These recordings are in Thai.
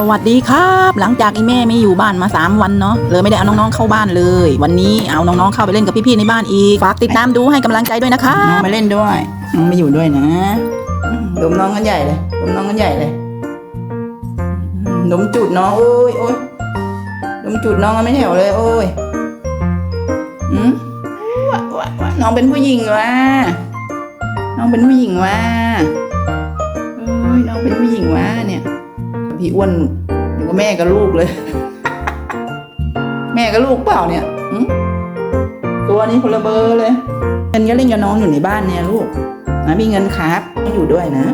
สวัสดีครับ หลังจากอีแม่ไม่อยู่บ้านมา 3 วันเนาะเลยไม่ได้เอาน้องๆเข้าบ้านเลย วันนี้เอาน้องๆเข้าไปเล่นกับพี่ๆในบ้านอีกฝากติดตามดูให้กำลังใจด้วยนะคะน้องมาเล่นด้วยน้องมาอยู่ด้วยนะดมน้องกันใหญ่เลยดมน้องกันใหญ่เลยดมจุดน้องโอ้ยโอ้ยดมจุดน้องกันไม่แถวเลยโอ้ยอืมวะวะวน้องเป็นผู้หญิงวะน้องเป็นผู้หญิงวะเอ้ยน้องเป็นผู้หญิงวะเนี่ย พี่อ้วนอยู่กับแม่กับลูกเลย แม่กับลูกเปล่าเนี่ยตัวนี้คนละเบอร์เลยเงินก็เล่นกับน้องอยู่ในบ้านเนี่ยลูกนะมีเงินครับต้องอยู่ด้วยนะ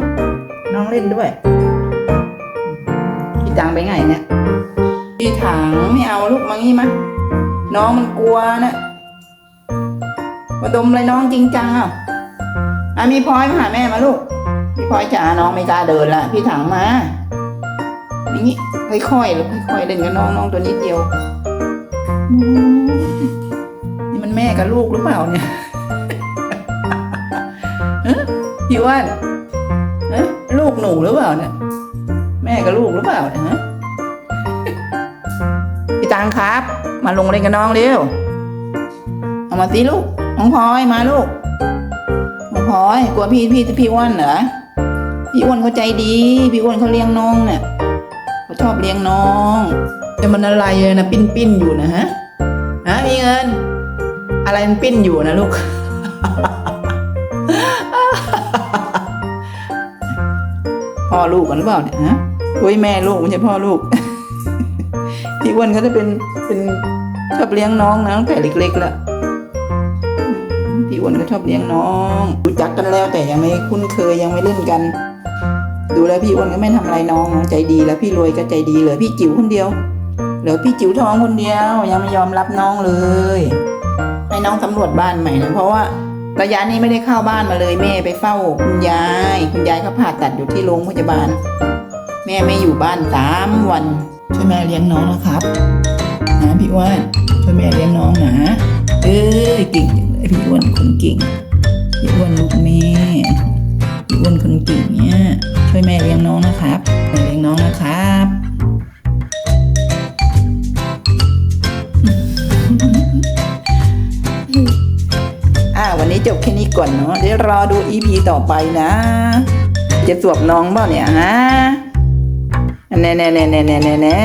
น้องเล่นด้วยพี่จังไปไงเนี่ยพี่ถังไม่เอาลูกมางี้มาน้องมันกลัวนะมาดมเลยน้องจริงจังอะอะมีพลอยมาหาแม่มาลูกพี่พลอยจ๋าน้องไม่กล้าเดินละพี่ถังมา อย่างนี้ค่อยๆลูกค่อยๆเล่นกับน้องน้องตัวนิดเดียวนี่มันแม่กับลูกหรือเปล่าเนี่ยพี่อ้วนเอ๊ะลูกหนูหรือเปล่าเนี่ยแม่กับลูกหรือเปล่าเนี่ยฮะพี่ตังครับ มาลงเล่นกับน้องเร็วเอามาสิลูกน้องพลอยมาลูกน้องพลอยกลัวพี่พี่พี่อ้วนเหรอพี่อ้วนเขาใจดี พี่อ้วนเขาเลี้ยงน้องเนี่ย ชอบเลี้ยงน้อง แต่มันอะไรนะปิ้นปิ้นอยู่นะฮะฮะมีเงิน อะไรมันปิ้นอยู่นะลูก พ่อลูกกันหรือเปล่าเนี่ยฮะโอ้ยแม่ลูกไม่ใช่พ่อลูกพี่อ้วนเขาจะเป็นเป็นชอบเลี้ยงน้องนะตั้งแต่เล็กๆแล้วพี่อ้วนก็ชอบเลี้ยงน้อง รู้จักกันแล้วแต่ยังไม่คุ้นเคยยังไม่เล่นกัน ดูแล้วพี่อ้วนก็ไม่ทำอะไรน้องนะใจดี แล้วพี่รวยก็ใจดีเหลือพี่จิ๋วคนเดียวเหลือพี่จิ๋วทองคนเดียว ยังไม่ยอมรับน้องเลยให้น้องสำรวจบ้านใหม่นะเพราะว่าระยะนี้ไม่ได้เข้าบ้านมาเลยแม่ไปเฝ้าคุณยาย คุณยายเขาผ่าตัดอยู่ที่โรงพยาบาล แม่ไม่อยู่บ้านสามวันช่วยแม่เลี้ยงน้องนะครับนะพี่อ้วนช่วยแม่เลี้ยงน้องนะเอ้ยเก่งจังเลยพี่อ้วนคนเก่งพี่อ้วนลูกแม่ ช่วยแม่เลี้ยงน้องนะครับแม่เลี้ยงน้องนะครับอ่าวันนี้จบแค่นี้ก่อนเนาะเดี๋ยวรอดูอีพีต่อไปนะ จะสวบน้องเปล่าเนี่ยฮะแน่แน่แน่แน่แน่แน่